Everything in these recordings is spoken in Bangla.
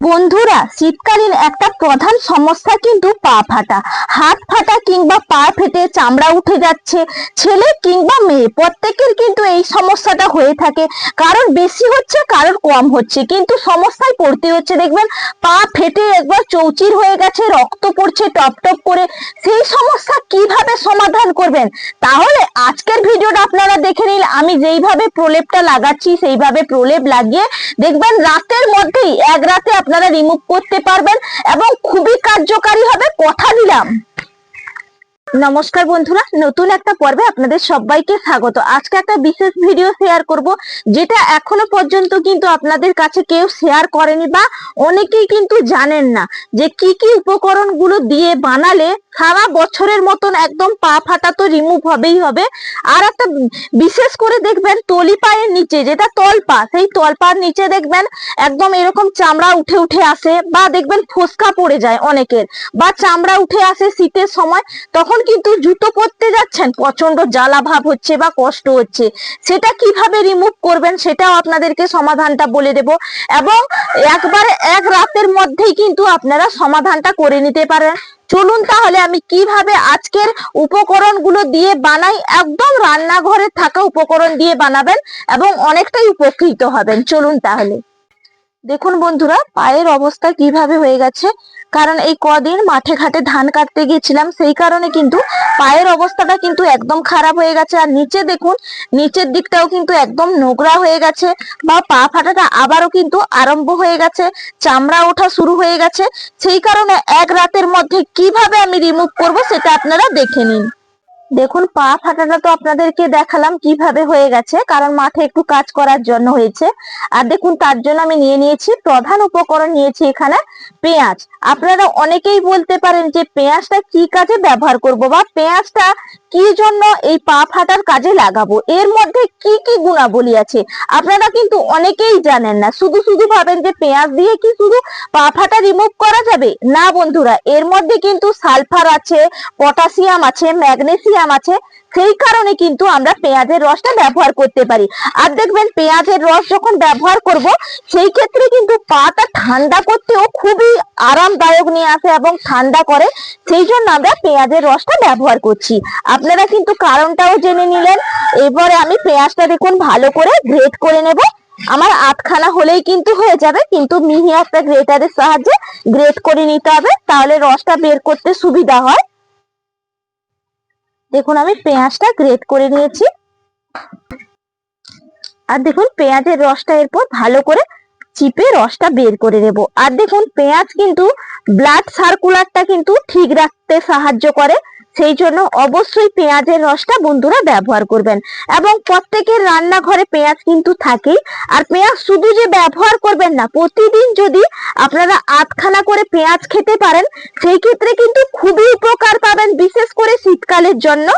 বন্ধুরা, শীতকালীন একটা প্রধান সমস্যা কিন্তু পা ফাটা। হাত ফাটা কিংবা পা ফেটে চামড়া উঠে যাচ্ছে, ছেলে কিংবা মেয়ে, প্রত্যেকের কিন্তু এই সমস্যাটা হয়ে থাকে। কারোর বেশি হচ্ছে কারোর কম হচ্ছে। কিন্তু সমস্যায় পড়তে হচ্ছে, দেখবেন পা ফেটে একবার চৌচির হয়ে গেছে, রক্ত পড়ছে টপ টপ করে। সেই সমস্যা কীভাবে সমাধান করবেন? তাহলে আজকের ভিডিওটা আপনারা দেখে নিন। আমি যেইভাবে প্রলেপটা লাগাচ্ছি, সেইভাবে প্রলেপ লাগিয়ে দেখবেন রাতের মধ্যেই এক রাতে আপনারা রিমুভ করতে পারবেন এবং খুবই কার্যকারী হবে, কথা দিলাম। নমস্কার বন্ধুরা, নতুন একটা পর্বে আপনাদের সবাইকে স্বাগত। আজকে একটা বিশেষ ভিডিও শেয়ার করব, যেটা এখনও পর্যন্ত কিন্তু আপনাদের কাছে কেউ শেয়ার করেনি বা অনেকেই কিন্তু জানেন না যে কি কি উপকরণগুলো দিয়ে বানালে সারা বছরের মতন একদম পা ফাটা তো রিমুভ হবেই হবে। আর একটা বিশেষ করে দেখবেন তলি পায়ের নিচে, যেটা তলপা, সেই তলপার নিচে দেখবেন একদম এরকম চামড়া উঠে উঠে আসে বা দেখবেন ফোসকা পড়ে যায় অনেকের, বা চামড়া উঠে আসে শীতের সময়, তখন কিন্তু জুতো পরতে যাচ্ছেন প্রচণ্ড জ্বালা ভাব হচ্ছে বা কষ্ট হচ্ছে। সেটা কীভাবে রিমুভ করবেন সেটাও আপনাদেরকে সমাধানটা বলে দেব এবং একবারে এক রাতের মধ্যেই কিন্তু আপনারা সমাধানটা করে নিতে পারেন। চলুন তাহলে আমি কীভাবে আজকের উপকরণগুলো দিয়ে বানাই? একদম রান্নাঘরে থাকা উপকরণ দিয়ে বানাবেন এবং অনেকটাই উপকৃত হবেন। চলুন তাহলে। দেখুন বন্ধুরা, পায়ের অবস্থা কীভাবে হয়ে গেছে? কারণ এই কদিন মাঠে ঘাটে ধান কাটতে গিয়েছিলাম, সেই কারণে কিন্তু পায়ের অবস্থাটা কিন্তু একদম খারাপ হয়ে গেছে। আর নিচে দেখুন, নিচের দিকটাও কিন্তু একদম নোংরা হয়ে গেছে বা পা ফাটাটা আবারও কিন্তু আরম্ভ হয়ে গেছে, চামড়া ওঠা শুরু হয়ে গেছে। সেই কারণে এক রাতের মধ্যে কীভাবে আমি রিমুভ করব সেটা আপনারা দেখে নিন। দেখুন, পা ফাটাটা তো আপনাদেরকে দেখালাম কীভাবে হয়ে গেছে, কারণ মাঠে একটু কাজ করার জন্য হয়েছে। আর দেখুন, তার জন্য আমি নিয়ে নিয়েছি, প্রধান উপকরণ নিয়েছি এখানে পেঁয়াজ। আপনারা অনেকেই বলতে পারেন যে পেঁয়াজটা কি কাজে ব্যবহার করব বা পেঁয়াজটা কি জন্য এই পা ফাটার কাজে লাগাবো? এর মধ্যে কি কি গুণাবলী আছে? আপনারা কিন্তু অনেকেই জানেন না। শুধু শুধু ভাবেন যে পেঁয়াজ দিয়ে কি শুধু পা ফাটা রিমুভ করা যাবে? না বন্ধুরা, এর মধ্যে কিন্তু সালফার আছে, পটাশিয়াম আছে, ম্যাগনেসিয়াম আছে। সেই কারণে কিন্তু আমরা পেঁয়াজের রসটা ব্যবহার করতে পারি। আর দেখবেন পেঁয়াজের রস যখন ব্যবহার করব, সেই ক্ষেত্রে কিন্তু পাটা ঠান্ডা করতেও খুবই আরামদায়ক নিয়ে আসে এবং ঠান্ডা করে সেই জন্য আমরা পেঁয়াজের রসটা ব্যবহার করছি। আপনারা কিন্তু কারণটাও জেনে নিলেন। এবারে আমি পেঁয়াজটা দেখুন ভালো করে গ্রেট করে নেব। আমার আটখানা হলেই কিন্তু হয়ে যাবে, কিন্তু মিহি একটা গ্রেটারের সাহায্যে গ্রেট করে নিতে হবে, তাহলে রসটা বের করতে সুবিধা হয়। দেখুন, আমি পেঁয়াজটা গ্রেট করে নিয়েছি। আর দেখুন, পেঁয়াজের রসটা এরপর ভালো করে চিপে রসটা বের করে নেব। আর দেখুন, পেঁয়াজ কিন্তু ব্লাড সার্কুলারটা কিন্তু ঠিক রাখতে সাহায্য করে। সেই জন্য অবশ্যই পেঁয়াজের রসটা বন্ধুরা ব্যবহার করবেন। এবং প্রত্যেকের রান্নাঘরে পেঁয়াজ কিন্তু থাকেই। আর পেঁয়াজ শুধু যে ব্যবহার করবেন না, প্রতিদিন যদি আপনারা আধখানা করে পেঁয়াজ খেতে পারেন, সেই ক্ষেত্রে কিন্তু খুবই উপকার পাবেন, বিশেষ করে শীতকালের জন্য।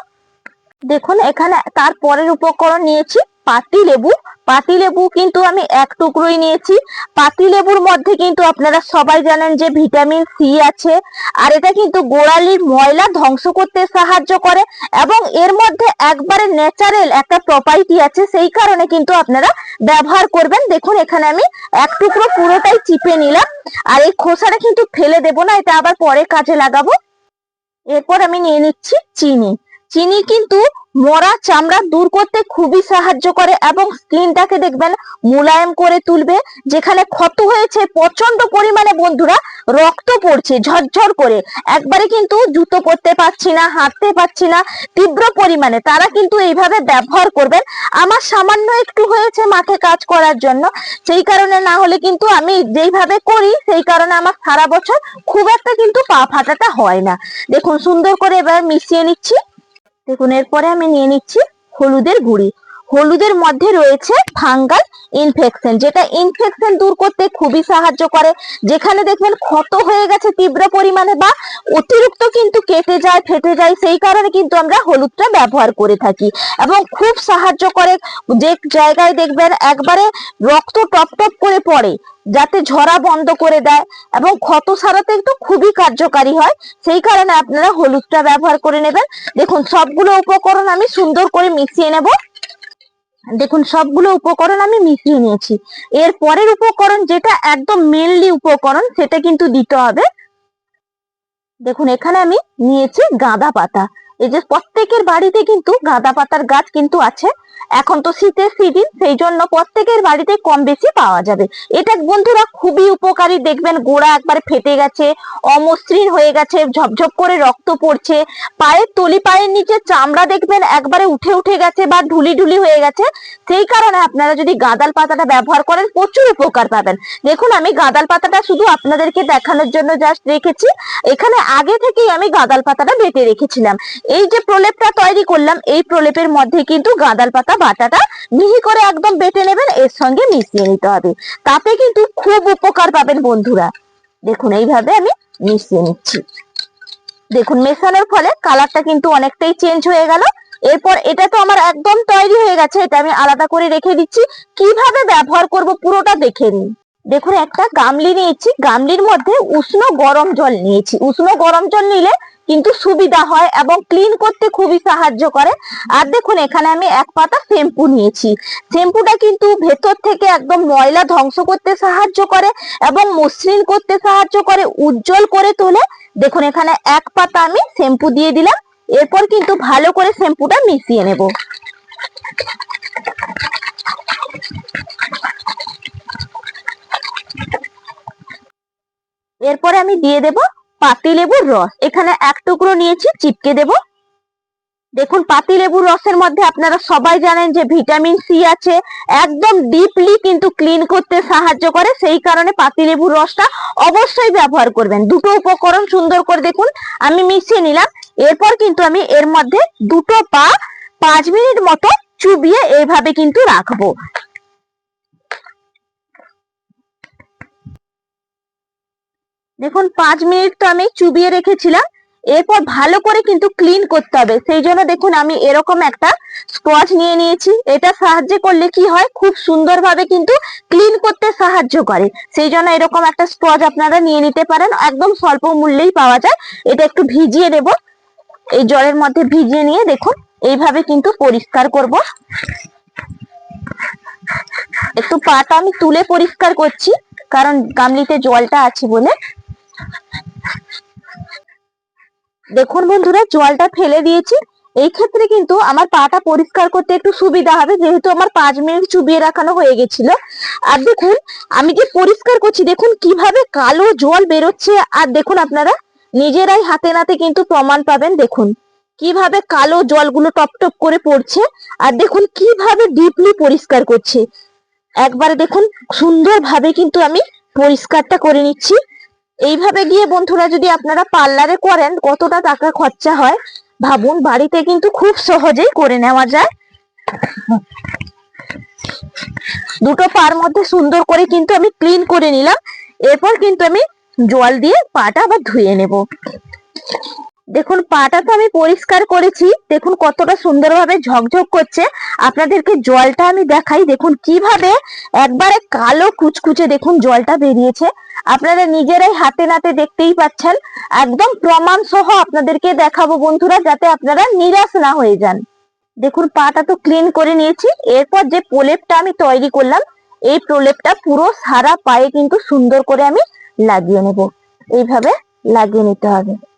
দেখুন, এখানে তার পরের উপকরণ নিয়েছি, পাতি লেবু। পাতি লেবু কিন্তু আমি এক টুকরোই নিয়েছি। পাতি লেবুর মধ্যে কিন্তু আপনারা সবাই জানেন যে ভিটামিন সি আছে, আর এটা কিন্তু গোড়ালির ময়লা ধ্বংস করতে সাহায্য করে এবং এর মধ্যে একবারে ন্যাচারাল একটা প্রপার্টি আছে, সেই কারণে কিন্তু আপনারা ব্যবহার করবেন। দেখুন, এখানে আমি এক টুকরো পুরোটাই চিপে নিলাম, আর এই খোসাটা কিন্তু ফেলে দেবো না, এটা আবার পরে কাজে লাগাবো। এরপর আমি নিয়ে নিচ্ছি চিনি। চিনি কিন্তু মরা চামড়া দূর করতে খুবই সাহায্য করে এবং স্কিনটাকে দেখবেন মোলায়েম করে তুলবে, যেখানে ক্ষত হয়েছে প্রচণ্ড পরিমাণে বন্ধুরা, রক্ত পড়ছে, ঝরঝর করে। একবারে কিন্তু জুতো পরতে পারছি না, হাঁটতে পারছি না, তীব্র পরিমাণে। তারা কিন্তু এইভাবে ব্যবহার করবেন। আমার সামান্য একটু হয়েছে মাঠে কাজ করার জন্য। সেই কারণে না হলে কিন্তু আমি যেইভাবে করি, সেই কারণে আমার সারা বছর খুব একটা কিন্তু পা ফাটাটা হয় না। দেখুন, সুন্দর করে এবার মিশিয়ে নিচ্ছি। দেখুন, এরপরে আমি নিয়ে নিচ্ছি হলুদের গুঁড়ি। হলুদের মধ্যে রয়েছে ফাঙ্গাল ইনফেকশন যেটা ইনফেকশন দূর করতে খুবই সাহায্য করে। যেখানে দেখবেন ক্ষত হয়ে গেছে তীব্র পরিমাণে বা অতিরিক্ত কিন্তু কেটে যায়, ফেটে যায়, সেই কারণে কিন্তু আমরা হলুদটা ব্যবহার করে থাকি। এবং খুব সাহায্য করে, যে জায়গায় দেখবেন একবারে রক্ত টপ টপ করে পড়ে যাতে ঝরা বন্ধ করে দেয় এবং ক্ষত সারাতে একটু খুবই কার্যকারী হয়, সেই কারণে আপনারা হলুদটা ব্যবহার করে নেবেন। দেখুন, সবগুলো উপকরণ আমি সুন্দর করে মিশিয়ে নেব। দেখুন, সবগুলো উপকরণ আমি মিশিয়ে নিয়েছি। এর পরের উপকরণ যেটা একদম মেনলি উপকরণ, সেটা কিন্তু দিতে হবে। দেখুন, এখানে আমি নিয়েছি গাঁদা পাতা। এই যে প্রত্যেকের বাড়িতে কিন্তু গাঁদা পাতার গাছ কিন্তু আছে। এখন তো শীতের সিজন সেই জন্য প্রত্যেকের বাড়িতে কম বেশি পাওয়া যাবে। এটা বন্ধুরা খুবই উপকারী। দেখবেন গোড়া একবারে ফেটে গেছে, অমসৃণ হয়ে গেছে, ঝপঝপ করে রক্ত পড়ছে। পায়ের তলি, পায়ের নিচে চামড়া দেখবেন একবারে উঠে উঠে গেছে বা ঢুলি ঢুলি হয়ে গেছে। সেই কারণে আপনারা যদি গাঁদাল পাতাটা ব্যবহার করেন, প্রচুর উপকার পাবেন। দেখুন, আমি গাঁদাল পাতাটা শুধু আপনাদেরকে দেখানোর জন্য জাস্ট রেখেছি। এখানে আগে থেকেই আমি গাঁদাল পাতাটা বেটে রেখেছিলাম। এই যে প্রলেপটা তৈরি করলাম, এই প্রলেপের মধ্যে কিন্তু গাঁদাল পাতা, বাটাটা মিহি করে একদম বেটে নেবেন, এর সঙ্গে মিশিয়ে নিতে হবে। তাতে কিন্তু খুব উপকার পাবেন বন্ধুরা। দেখুন, এইভাবে আমি মিশিয়ে নিচ্ছি। দেখুন, মেশানোর ফলে কালারটা কিন্তু অনেকটাই চেঞ্জ হয়ে গেল। এরপর এটা তো আমার একদম তৈরি হয়ে গেছে, এটা আমি আলাদা করে রেখে দিচ্ছি। কীভাবে ব্যবহার করব পুরোটা দেখে নিন। দেখুন, একটা গামলি নিয়েছি, গামলির মধ্যে উষ্ণ গরম জল নিয়েছি। উষ্ণ গরম জল নিলে কিন্তু সুবিধা হয় এবং ক্লিন করতে খুবই সাহায্য করে। আর দেখুন, এখানে আমি এক পাতা শ্যাম্পু নিয়েছি। শ্যাম্পুটা কিন্তু ভেতর থেকে একদম ময়লা ধ্বংস করতে সাহায্য করে এবং মসৃণ করতে সাহায্য করে, উজ্জ্বল করে তোলে। দেখুন, এখানে এক পাতা আমি শ্যাম্পু দিয়ে দিলাম। এরপর কিন্তু ভালো করে শ্যাম্পুটা মিশিয়ে নেব। এরপরে আমি দিয়ে দেব পাতি লেবুর রস। এখানে এক টুকরো নিয়েছি চিপকে দেব। দেখুন, পাতি লেবুর রসের মধ্যে আপনারা সবাই জানেন যে ভিটামিন সি আছে। একদম ডিপলি কিন্তু ক্লিন করতে সাহায্য করে। সেই কারণে পাতি লেবুর রসটা অবশ্যই ব্যবহার করবেন। দুটো উপকরণ সুন্দর করে দেখুন, আমি মিশিয়ে নিলাম। এরপর কিন্তু আমি এর মধ্যে দুটো পা পাঁচ মিনিট মতো চুবিয়ে এইভাবে কিন্তু রাখব। দেখুন, পাঁচ মিনিট তো আমি চুবিয়ে রেখেছিলাম। এরপর ভালো করে কিন্তু ক্লিন করতে হবে। সেই জন্য দেখুন, আমি এরকম একটা স্পঞ্জ নিয়ে নিয়েছি। এটা সাহায্য করলে কি হয়? খুব সুন্দরভাবে কিন্তু ক্লিন করতে সাহায্য করে। সেই জন্য এরকম একটা স্পঞ্জ আপনারা নিয়ে নিতে পারেন। একদম স্বল্প মূল্যেই পাওয়া যায়। এটা একটু ভিজিয়ে দেব। এই জলের মধ্যে ভিজিয়ে নিয়ে দেখুন, এইভাবে কিন্তু পরিষ্কার করব। একটু পাটা আমি তুলে পরিষ্কার করছি, কারণ গামলিতে জলটা আছে বলে। দেখুন বন্ধুরা, জলটা ফেলে দিয়েছি। এই ক্ষেত্রে কিন্তু আমার পাটা পরিষ্কার করতে একটু সুবিধা হবে, যেহেতু আমার পাঁচ মিনিট চুবিয়ে রাখানো হয়ে গেছিল। আর দেখুন, আমি যে পরিষ্কার করছি, দেখুন কীভাবে কালো জল বেরোচ্ছে। আর দেখুন আপনারা, নিজেরাই হাতে নাতে কিন্তু প্রমাণ পাবেন, দেখুন কীভাবে কালো জলগুলো টপ টপ করে পড়ছে। আর দেখুন কীভাবে ডিপলি পরিষ্কার করছে। একবারে দেখুন, সুন্দরভাবে কিন্তু আমি পরিষ্কারটা করে নিচ্ছি। এইভাবে গিয়ে বন্ধুরা যদি আপনারা পার্লারে করেন কতটা টাকা খরচা হয়, ভাবুন, বাড়িতে কিন্তু খুব সহজেই করে নেওয়া যায়। দুটো পার মধ্যে সুন্দর করে কিন্তু আমি ক্লিন করে নিলাম। এরপর কিন্তু আমি জল দিয়ে পাটা আবার ধুয়ে নেব। দেখুন, পাটা তো আমি পরিষ্কার করেছি। দেখুন, কতটা সুন্দরভাবে ঝকঝক করছে। আপনাদেরকে জলটা আমি দেখাই। দেখুন, কীভাবে একবারে কালো কুচকুচে দেখুন জলটা বেরিয়েছে। আপনারা নিজেরাই হাতে নাতে দেখতেই পাচ্ছেন। একদম প্রমাণ সহ আপনাদেরকে দেখাবো বন্ধুরা, যাতে আপনারা নিরাশ না হয়ে যান। দেখুন, পাটা তো ক্লিন করে নিয়েছি। এরপর যে প্রলেপটা আমি তৈরি করলাম, এই প্রলেপটা পুরো সারা পায়ে কিন্তু সুন্দর করে আমি লাগিয়ে নেব। এইভাবে লাগিয়ে নিতে হবে।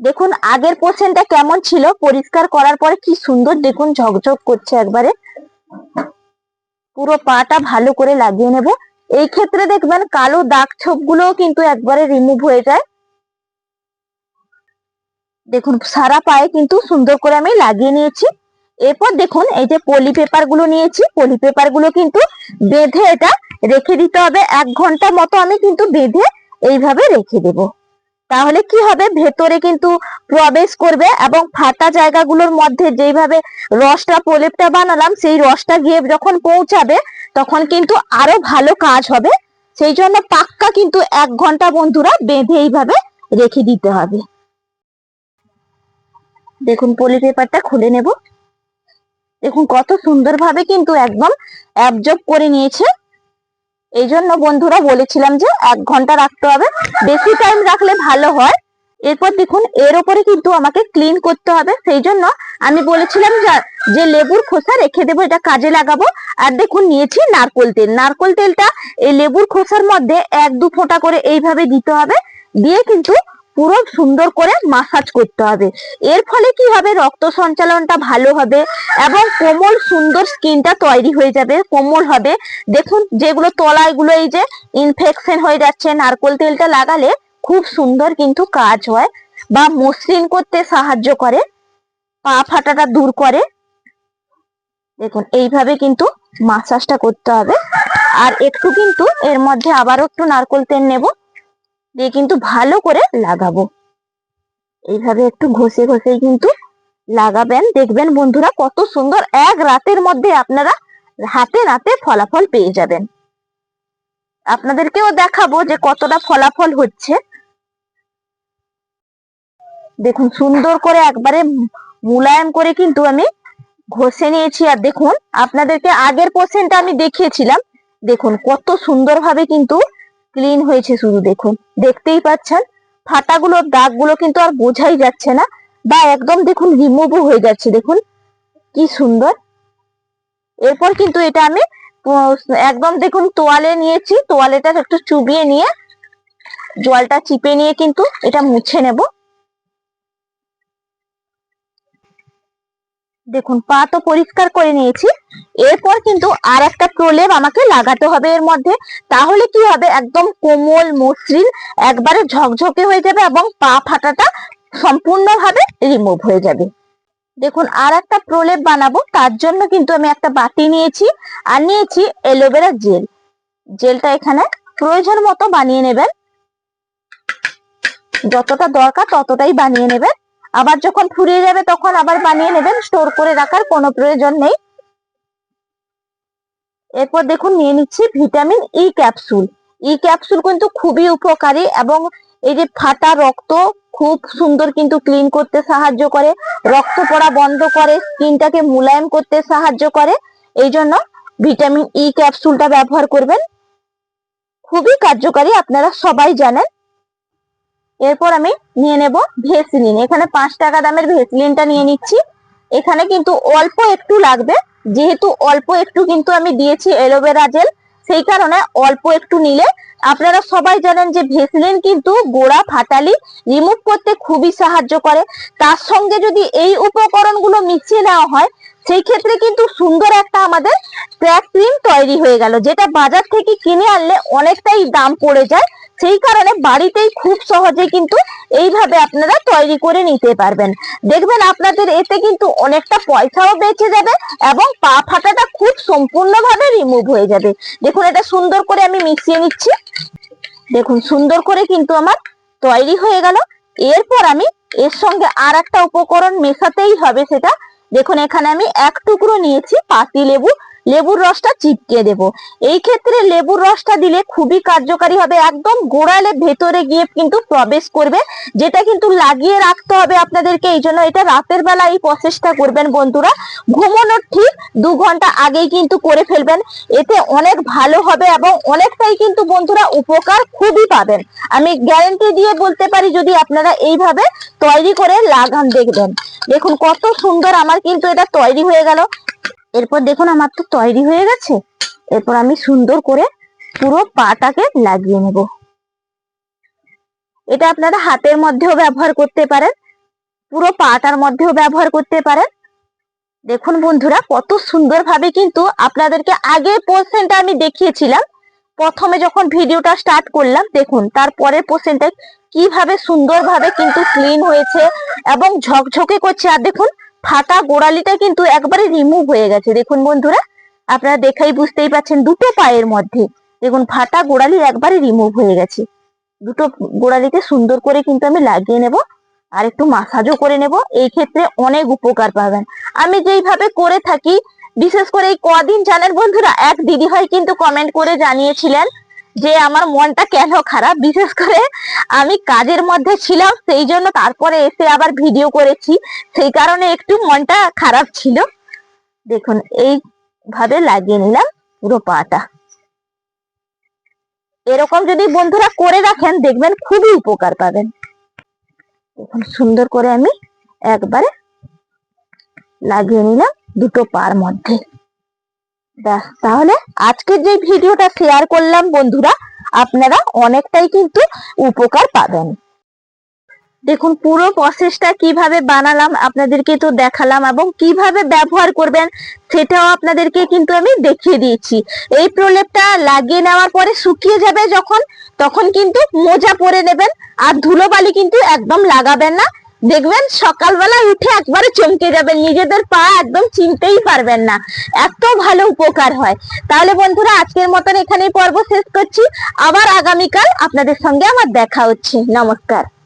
দেখুন, আগের পোর্শনটা কেমন ছিল? পরিষ্কার করার পরে কি সুন্দর দেখুন, ঝকঝক করছে একবারে। পুরো পাটা ভালো করে লাগিয়ে নেব। এই ক্ষেত্রে দেখবেন, কালো দাগ ছোপ কিন্তু একবারে রিমুভ হয়ে যায়। দেখুন, সারা পায়ে কিন্তু সুন্দর করে আমি লাগিয়ে নিয়েছি। এরপর দেখুন, এই যে পলি পেপারগুলো নিয়েছি পলি পেপারগুলো কিন্তু বেঁধে এটা রেখে দিতে হবে। এক ঘণ্টা মতো আমি কিন্তু বেঁধে এইভাবে রেখে দেবো। তাহলে কি হবে? ভেতরে কিন্তু প্রবেশ করবে এবং ফাটা জায়গাগুলোর মধ্যে যেইভাবে রসটা, প্রলেপটা বানালাম, সেই রসটা গিয়ে যখন পৌঁছাবে, তখন কিন্তু আরও ভালো কাজ হবে। সেই জন্য পাক্কা কিন্তু এক ঘণ্টা বন্ধুরা বেঁধে এইভাবে রেখে দিতে হবে। দেখুন, পলি পেপারটা খুলে নেব। দেখুন, কত সুন্দরভাবে কিন্তু একদম অ্যাবজর্ব করে নিয়েছে। এই জন্য বন্ধুরা বলেছিলাম যে এক ঘণ্টা রাখতে হবে। বেশি টাইম রাখলে ভালো হয়। এরপর দেখুন, এর ওপরে কিন্তু আমাকে ক্লিন করতে হবে। সেই জন্য আমি বলেছিলাম যে লেবুর খোসা রেখে দেবো, এটা কাজে লাগাবো। আর দেখুন, নিয়েছি নারকোল তেল। নারকোল তেলটা এই লেবুর খোসার মধ্যে এক দু ফোঁটা করে এইভাবে দিতে হবে। দিয়ে কিন্তু পুরো সুন্দর করে মাসাজ করতে হবে। এর ফলে কি হবে? রক্ত সঞ্চালনটা ভালো হবে এবং কোমল সুন্দর স্কিনটা তৈরি হয়ে যাবে, কোমল হবে। দেখুন, যেগুলো তলাইগুলো এই যে ইনফেকশন হয়ে যাচ্ছে, নারকোল তেলটা লাগালে খুব সুন্দর কিন্তু কাজ হয় বা মসৃণ করতে সাহায্য করে, পা ফাটাটা দূর করে। দেখুন, এইভাবে কিন্তু মাসাজটা করতে হবে। আর একটু কিন্তু এর মধ্যে আবারও একটু নারকোল তেল নেব। দিয়ে কিন্তু ভালো করে লাগাবো। এইভাবে একটু ঘষে ঘষে কিন্তু লাগাবেন। দেখবেন বন্ধুরা কত সুন্দর এক রাতের মধ্যে আপনারা হাতে নাতে ফলাফল পেয়ে যাবেন। আপনাদেরকেও দেখাবো যে কতটা ফলাফল হচ্ছে। দেখুন সুন্দর করে একবারে মুলায়ম করে কিন্তু আমি ঘষে নিয়েছি। আর দেখুন, আপনাদেরকে আগের পোর্শনটা আমি দেখিয়েছিলাম। দেখুন কত সুন্দরভাবে কিন্তু ক্লিন হয়েছে শুধু দেখুন। দেখতেই পাচ্ছেন? ফাটাগুলোর দাগগুলো কিন্তু আর বোঝাই যাচ্ছে না বা একদম দেখুন রিমুভও হয়ে যাচ্ছে, দেখুন। কি সুন্দর। এরপর কিন্তু এটা আমি একদম দেখুন তোয়ালে নিয়েছি। তোয়ালেটা একটু চুবিয়ে নিয়ে জলটা চিপে নিয়ে কিন্তু এটা মুছে নেব। দেখুন, পা তো পরিষ্কার করে নিয়েছি। এরপর কিন্তু আর একটা প্রলেপ আমাকে লাগাতে হবে এর মধ্যে। তাহলে কি হবে? একদম কোমল মসৃণ, একবারে ঝকঝকে হয়ে যাবে এবং পা ফাটাটা সম্পূর্ণভাবে রিমুভ হয়ে যাবে। দেখুন, আর একটা প্রলেপ বানাবো, তার জন্য কিন্তু আমি একটা বাটি নিয়েছি আর নিয়েছি এলোভেরা জেল। জেলটা এখানে প্রয়োজন মতো বানিয়ে নেবেন। যতটা দরকার ততটাই বানিয়ে নেবেন। আবার যখন ফুরিয়ে যাবে, তখন আবার বানিয়ে নেবেন। স্টোর করে রাখার কোনো প্রয়োজন নেই। এরপর দেখুন, নিয়ে নিচ্ছি vitamin E capsule. E capsule কিন্তু খুবই উপকারী এবং এই যে ফাটা রক্ত খুব সুন্দর কিন্তু ক্লিন করতে সাহায্য করে, রক্ত পড়া বন্ধ করে, স্কিনটাকে মুলায়ম করতে সাহায্য করে। এই জন্য ভিটামিন ই ক্যাপসুলটা ব্যবহার করবেন। খুবই কার্যকারী, আপনারা সবাই জানেন। এরপর আমি নিয়ে নেব ভেসলিন। এখানে পাঁচ টাকা দামের ভেসলিনটা নিয়ে নিচ্ছি। এখানে কিন্তু অল্প একটু লাগবে। যেহেতু অল্প একটু কিন্তু আমি দিয়েছি এলোভেরা জেল, সেই কারণে অল্প একটু নিলে আপনারা সবাই জানেন যে ভেসলিন কিন্তু গোড়া ফাটালি রিমুভ করতে খুবই সাহায্য করে। তার সঙ্গে যদি এই উপকরণগুলো মিশিয়ে নেওয়া হয় সেই ক্ষেত্রে কিন্তু সুন্দর একটা আমাদের ক্র্যাক ক্রিম তৈরি হয়ে গেল, যেটা বাজার থেকে কিনে আনলে অনেকটাই দাম পড়ে যায়। সেই কারণে বাড়িতেই খুব সহজে কিন্তু এইভাবে আপনারা তৈরি করে নিতে পারবেন। দেখবেন আপনাদের এতে কিন্তু অনেকটা পয়সাও বেঁচে যাবে এবং পা ফাটাটা খুব সম্পূর্ণভাবে রিমুভ হয়ে যাবে। দেখুন, এটা সুন্দর করে আমি মিশিয়ে নিচ্ছি। দেখুন, সুন্দর করে কিন্তু আমার তৈরি হয়ে গেল। এরপর আমি এর সঙ্গে আর একটা উপকরণ মেশাতেই হবে সেটা দেখুন এখানে আমি এক টুকরো নিয়েছি পাতি লেবু লেবুর রসটা চিপকে দেব। এই ক্ষেত্রে লেবুর রসটা দিলে খুবই কার্যকারী হবে, একদম গোড়ালে ভেতরে গিয়ে কিন্তু প্রবেশ করবে, যেটা কিন্তু লাগিয়ে রাখতে হবে আপনাদেরকে, এই জন্য এটা রাতের বেলা এই প্রসেসটা করবেন বন্ধুরা। ঘুমানোর ঠিক দু ঘণ্টা আগেই কিন্তু করে ফেলবেন, এতে অনেক ভালো হবে এবং অনেকটাই কিন্তু বন্ধুরা উপকার খুবই পাবেন। আমি গ্যারেন্টি দিয়ে বলতে পারি, যদি আপনারা এইভাবে তৈরি করে লাগান দেখবেন। দেখুন কত সুন্দর আমার কিন্তু এটা তৈরি হয়ে গেল। এরপর দেখুন আমার তো তৈরি হয়ে গেছে। এরপর আমি সুন্দর করে পুরো পাটাকে লাগিয়ে নেব। এটা আপনারা হাতের মধ্যেও ব্যবহার করতে পারেন, পুরো পাটার মধ্যেও ব্যবহার করতে পারেন। দেখুন বন্ধুরা, কত সুন্দরভাবে কিন্তু আপনাদেরকে আগে পোর্শনটা আমি দেখিয়েছিলাম। প্রথমে যখন ভিডিওটা স্টার্ট করলাম, দেখুন তারপরের পোর্শনটা কীভাবে সুন্দরভাবে কিন্তু ক্লিন হয়েছে এবং ঝকঝকে করছে। আর দেখুন ফাটা গোড়ালিটা কিন্তু একবারে রিমুভ হয়ে গেছে। দেখুন বন্ধুরা, আপনারা দেখাই বুঝতেই পাচ্ছেন দুটো পায়ের মধ্যে। দেখুন ফাটা গোড়ালি একবারে রিমুভ হয়ে গেছে। দুটো গোড়ালিতে সুন্দর করে কিন্তু আমি লাগিয়ে নেব আর একটু মাসাজও করে নেব। এই ক্ষেত্রে অনেক উপকার পাবেন। আমি যেইভাবে করে থাকি, বিশেষ করে এই কদিন জানেন বন্ধুরা, এক দিদি হয় কিন্তু কমেন্ট করে জানিয়েছিলেন যে আমার মনটা কেন খারাপ? বিশেষ করে আমি কাজের মধ্যে ছিলাম, সেই জন্য তারপরে এসে আবার ভিডিও করেছি। সেই কারণে একটু মনটা খারাপ ছিল। দেখুন, এইভাবে লাগিয়ে নিলাম পুরো পাটা। এরকম যদি বন্ধুরা করে রাখেন দেখবেন খুবই উপকার পাবেন। এখন সুন্দর করে আমি একবারে লাগিয়ে নিলাম দুটো পার মধ্যে। তাহলে আজকের যে ভিডিওটা শেয়ার করলাম বন্ধুরা, আপনারা অনেকটাই কিন্তু উপকার পাবেন। দেখুন, পুরো প্রসেসটা কীভাবে বানালাম আপনাদেরকে তো দেখালাম এবং কীভাবে ব্যবহার করবেন সেটাও আপনাদেরকে কিন্তু আমি দেখিয়ে দিয়েছি। এই প্রলেপটা লাগিয়ে নেওয়ার পরে শুকিয়ে যাবে যখন, তখন কিন্তু মোজা পরে নেবেন আর ধুলোবালি কিন্তু একদম লাগাবেন না। দেখবেন সকালবেলা উঠে একবারে চমকে যাবেন, নিজেদের পা একদম চিনতেই পারবেন না। এত ভালো উপকার হয়। তাহলে বন্ধুরা, আজকের মতন এখানেই পর্ব শেষ করছি। আবার আগামীকাল আপনাদের সঙ্গে আমার দেখা হচ্ছে। নমস্কার।